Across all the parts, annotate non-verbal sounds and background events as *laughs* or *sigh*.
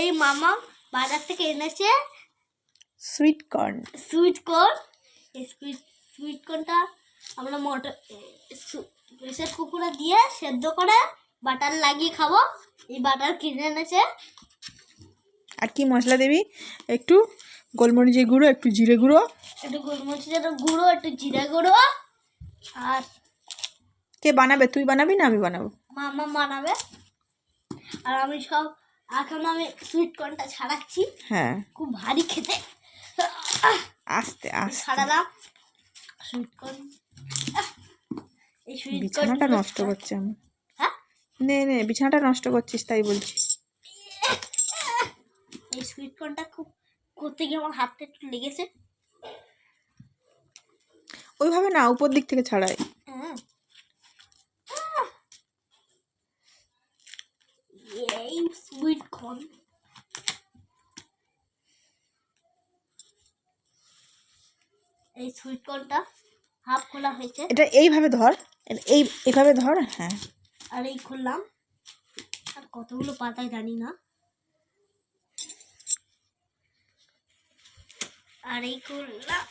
এই মামা বাজার থেকে এনেছে sweet corn. Sweet corn. Sweet sweet কর্নটা আমরা মটর প্রেসার কুকুরে দিয়ে সেদ্ধ করে বাটার লাগিয়ে খাব। এই বাটার কিনে এনেছে। আর কি মশলা দিবি? একটু গোলমরিচের গুঁড়ো একটু জিরে গুঁড়ো। একটু গোলমরিচের গুঁড়ো একটু জিরে গুঁড়ো আর কে বানাবে? তুই বানাবি না আমি বানাবো? মামা বানাবে। আর আমি সব এখন আমি সুইট কর্নটা ছাড়াচ্ছি। হ্যাঁ। খুব ভারী খেতে। আস্তে আস্তে। ছাড়ালাম সুইট কর্ন এই সুইট বিছানাটা নষ্ট করছে আমি। হ্যাঁ? নে নে বিছানাটা নষ্ট করছিস তাই বলছি। এই সুইট কর্নটা খুব করতে গিয়ে আমার হাতটা একটু লেগেছে। ওইভাবে না উপর দিক থেকে ছাড়াই। হুম। এই সুইট কর্ন কর্নটা হাফ খোলা হয়েছে। এটা এইভাবে ধর এই এইভাবে ধর হ্যাঁ। আর এই খুললাম। আর কতগুলো পাতায় জানি না। আর এই খুললাম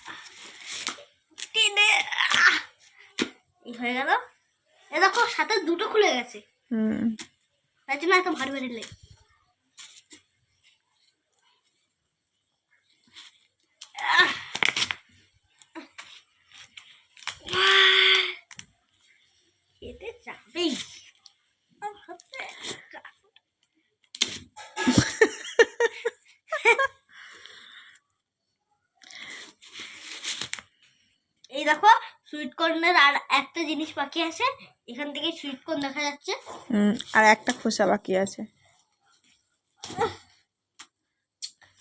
টেনে এই হয়ে গেল। এ দেখো সাথে দুটো খুলে গেছে। হুম। তাই জন্য এত ভারী ভারী লেগে। খেতে যাবেই এই দেখো সুইট কর্নের আর একটা জিনিস বাকি আছে। এখান থেকে সুইট কর্ন দেখা যাচ্ছে। আর একটা খোসা বাকি আছে।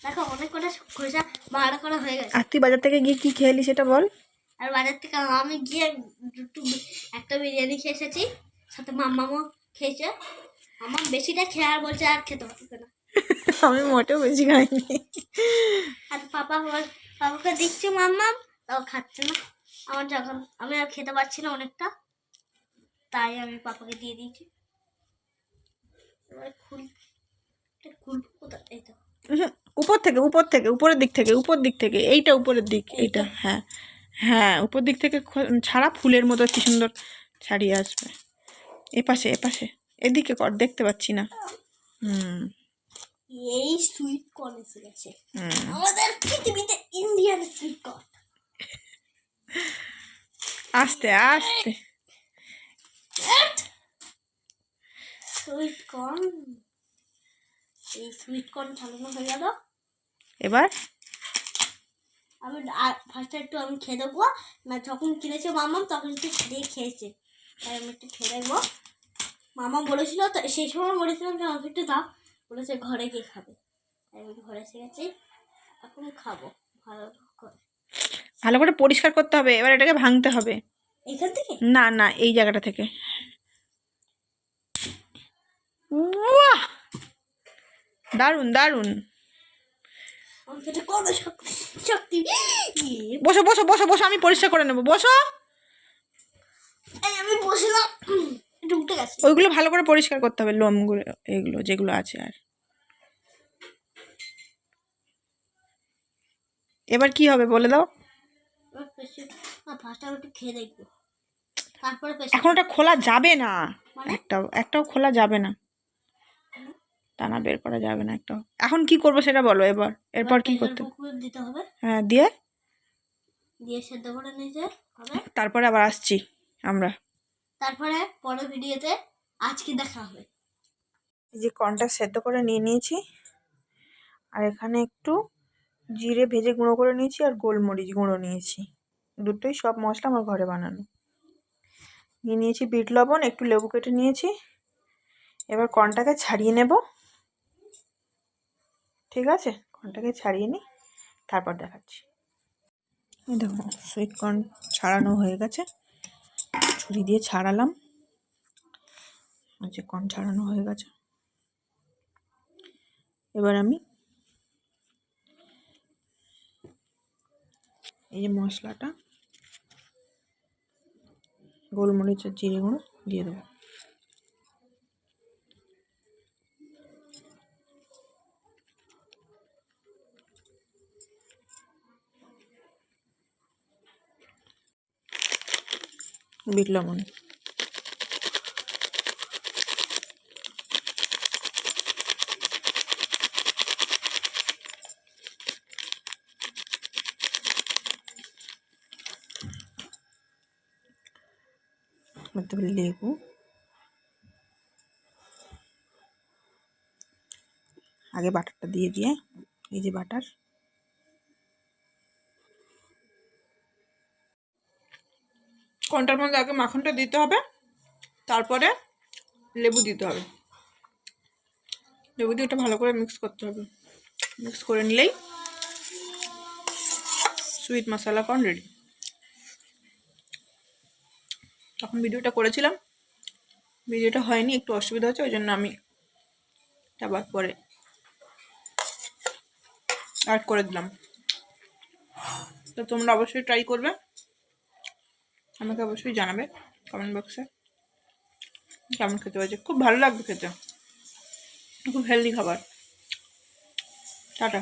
দেখো অনেক কটা খোসা ভাড়া করা হয়ে গেছে। আর তুই বাজার থেকে গিয়ে কি খেলি সেটা বল। আর বাজার থেকে আমি গিয়ে দুটো একটা বিরিয়ানি খেয়ে এসেছি সাথে মাম্মামও খেয়েছে। আমার বেশিটা খেয়ে আর বলছে আর খেতে পারবে না। *laughs* আমি মোটেও বেশি খাইনি। আর পাপা বল পাপাকে দিচ্ছি মাম্মাম তাও খাচ্ছে না। আমার যখন আমি আর খেতে পারছি না অনেকটা তাই আমি পাপাকে দিয়ে দিয়েছি। এবার খুল খুলবো কোথায়? এই তো। *laughs* উপর থেকে উপর থেকে উপরের দিক থেকে উপর দিক থেকে এইটা উপরের দিক এইটা। হ্যাঁ। হ্যাঁ উপর দিক থেকে ছাড়া ফুলের মতো কি সুন্দর ছাড়িয়ে আসবে। এপাশে এপাশে এদিকে কর দেখতে পাচ্ছি না। হুম। এই সুইট কর্ন এসে গেছে। হুম। আমাদের পৃথিবীতে ইন্ডিয়ান সুইট কর্ন আস্তে আস্তে। সুইট কর্ন এই সুইট কর্ন ছাড়ানো হয়ে গেল। এবার? আমি ফার্স্টে একটু আমি খেয়ে দেবো। না যখন কিনেছে মামাম তখন একটু দিয়ে খেয়েছে। তাই আমি একটু খেয়ে দেখব মামা বলেছিল তো সেই সময় বলেছিলাম যে আমাকে একটু দাও। বলেছে ঘরে গিয়ে খাবে। তাই আমি ঘরে এসে গেছি। এখন খাব ভালো করে। ভালো করে পরিষ্কার করতে হবে। এবার এটাকে ভাঙতে হবে। এখান থেকে? না না এই জায়গাটা থেকে। শক্তি ইয়ে, বসো বসো বসো বসো আমি পরিষ্কার করে নেব। বসো। আমি বসলাম। ওইগুলো ভালো করে পরিষ্কার করতে হবে লোমগুলো এগুলো যেগুলো আছে আর। এবার কি হবে বলে দাও। এখন ওটা খোলা যাবে না। মানে? একটাও একটাও খোলা যাবে না। টানা বের করা যাবে না একটা। এখন কি করব সেটা বলো এবার। এরপর কি করতে? হবে? দিতে হবে। হ্যাঁ দিয়ে? দিয়ে সেদ্ধ করে নিতে হবে। তারপরে আবার আসছি আমরা। তারপরে পরের ভিডিওতে আজকে দেখা হবে। এই যে কর্নটা সেদ্ধ করে নিয়ে নিয়েছি। আর এখানে একটু জিরে ভেজে গুঁড়ো করে নিয়েছি আর গোলমরিচ গুঁড়ো নিয়েছি। দুটোই সব মশলা আমার ঘরে বানানো। নিয়ে নিয়েছি বিট লবণ একটু লেবু কেটে নিয়েছি। এবার কর্নটাকে ছাড়িয়ে নেব। ঠিক আছে? কর্নটাকে ছাড়িয়ে নিই, তারপর দেখাচ্ছি। দেখো সুইট কর্ন ছাড়ানো হয়ে গেছে। ছুরি দিয়ে ছাড়ালাম। যে কর্ন ছাড়ানো হয়ে গেছে। এবার আমি এই যে মশলাটা গোলমরিচ আর জিরে গুঁড়ো দিয়ে দেবো। বিট লবণ মধ্যে লেবু আগে বাটারটা দিয়ে দিয়ে এই যে বাটার কোনটার মধ্যে আগে মাখনটা দিতে হবে, তারপরে লেবু দিতে হবে। লেবু দিয়ে ওটা ভালো করে মিক্স করতে হবে। মিক্স করে নিলেই সুইট মশলা কর্ন রেডি তখন ভিডিওটা করেছিলাম। ভিডিওটা হয়নি, একটু অসুবিধা হচ্ছে, ওই জন্য আমি আবার পরে অ্যাড করে দিলাম। তো তোমরা অবশ্যই ট্রাই করবে। আমাকে অবশ্যই জানাবে কমেন্ট বক্সে কেমন খেতে পারছে খুব ভালো লাগবে খেতে। খুব হেলদি খাবার। টাটা।